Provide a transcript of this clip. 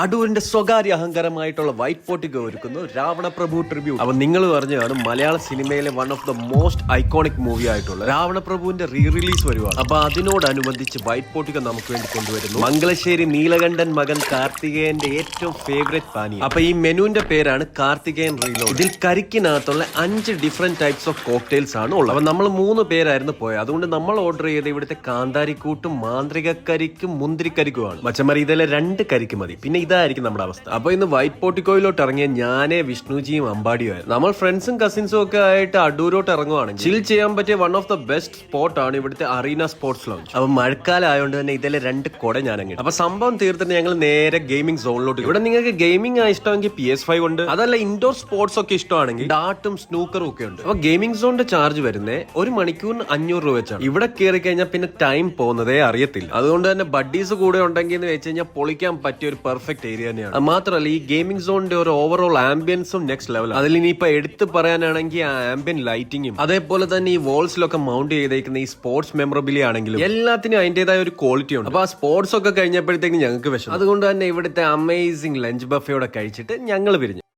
അടൂരിന്റെ സ്വകാര്യ അഹങ്കാരമായിട്ടുള്ള വൈറ്റ് പോട്ടിക്ക് ഒരുക്കുന്നു. രാവണ പ്രഭു ട്രിബ്യൂട്ട് അപ്പൊ നിങ്ങൾ പറഞ്ഞതാണ് മലയാള സിനിമയിലെ one of the most iconic movie ആയിട്ടുള്ള രാവണ പ്രഭുവിന്റെ റീ റിലീസ് വരുവാണ്. അപ്പൊ അതിനോടനുബന്ധിച്ച് വൈറ്റ് പോട്ടിക നമുക്ക് വേണ്ടി കൊണ്ടുവരുന്നു. മംഗലശ്ശേരി നീലകണ്ഠൻ മകൻ കാർത്തികേയന്റെ ഏറ്റവും ഫേവറേറ്റ് പാനീയം. അപ്പൊ ഈ മെനുവിന്റെ പേരാണ് കാർത്തികേയൻ റീലോ ഇതിൽ കരിക്കിനകത്തുള്ള അഞ്ച് ഡിഫറെന്റ് ടൈപ്സ് ഓഫ് കോക്ടെയിൽസ് ആണ് ഉള്ളത്. അപ്പൊ നമ്മൾ മൂന്ന് പേരായിരുന്നു പോയത്. അതുകൊണ്ട് നമ്മൾ ഓർഡർ ചെയ്ത ഇവിടുത്തെ കാന്താരിക്കൂട്ടും മാന്ത്രിക കരിക്കും മുന്തിരിക്കരിക്കുമാണ്. മച്ചമറി ഇതിലെ രണ്ട് കരിക്ക് മതി. പിന്നെ ഇതായിരിക്കും നമ്മുടെ അവസ്ഥ. അപ്പൊ ഇന്ന് വൈറ്റ് പോട്ടിക്കോയിലോട്ട് ഇറങ്ങിയ ഞാനേ വിഷ്ണുജിയും അമ്പാടിയുമായിരുന്നു നമ്മൾ ഫ്രണ്ട്സും കസിൻസും ഒക്കെ ആയിട്ട് അടൂരോട്ട് ഇറങ്ങുവാണ് ചിൽ ചെയ്യാൻ പറ്റിയ one of the best spot ആണ് ഇവിടുത്തെ അറീന സ്പോർട്സ് ലോഞ്ച് അപ്പൊ മഴക്കാലം ആയതുകൊണ്ട് തന്നെ ഇതിലെ രണ്ട് കുട ഞാൻ അങ്ങ് അപ്പൊ സംഭവം തീർത്തിട്ട് ഞങ്ങൾ നേരെ ഗെയിമിംഗ് സോണിലോട്ട് ഇവിടെ നിങ്ങൾക്ക് ഗെയിമിംഗ് ആ ഇഷ്ടമെങ്കിൽ പി എസ് ഫൈവ് ഉണ്ട്. അതല്ല ഇൻഡോർ സ്പോർട്സ് ഒക്കെ ഇഷ്ടമാണെങ്കിൽ ഡാട്ടും സ്നൂക്കറും ഒക്കെ ഉണ്ട്. അപ്പൊ ഗെയിമിംഗ് സോണിന്റെ ചാർജ് വരുന്നേ ഒരു മണിക്കൂറിന് അഞ്ഞൂറ് രൂപ വെച്ചാണ്. ഇവിടെ കയറി കഴിഞ്ഞാൽ പിന്നെ ടൈം പോകുന്നതേ അറിയത്തില്ല. അതുകൊണ്ട് തന്നെ ബഡ്ഡീസ് കൂടെ ഉണ്ടെങ്കിൽ എന്ന് വെച്ച് കഴിഞ്ഞാൽ പൊളിക്കാൻ പറ്റിയ ഒരു പെർഫെക്റ്റ് ഏരിയ തന്നെയാണ്. മാത്രമല്ല ഈ ഗെയിമിംഗ് സോണിന്റെ ഒരു ഓവറോൾ ആംബിയൻസും നെക്സ്റ്റ് ലെവൽ അതിൽ ഇനിയിപ്പോ എടുത്ത് പറയാനാണെങ്കിൽ ആ ആംബിയൻ ലൈറ്റിംഗും അതേപോലെ തന്നെ ഈ വോൾസിലൊക്കെ മൗണ്ട് ചെയ്തേക്കുന്ന ഈ സ്പോർട്സ് മെമ്മറബിലി ആണെങ്കിലും എല്ലാത്തിനും അതിന്റേതായ ഒരു ക്വാളിറ്റി ഉണ്ട്. അപ്പൊ ആ സ്പോർട്സ് ഒക്കെ കഴിഞ്ഞപ്പോഴത്തേക്ക് ഞങ്ങൾക്ക് വിഷം അതുകൊണ്ട് തന്നെ ഇവിടുത്തെ അമേസിംഗ് ലഞ്ച് ബഫയോടെ കഴിച്ചിട്ട് ഞങ്ങൾ പിരിഞ്ഞു.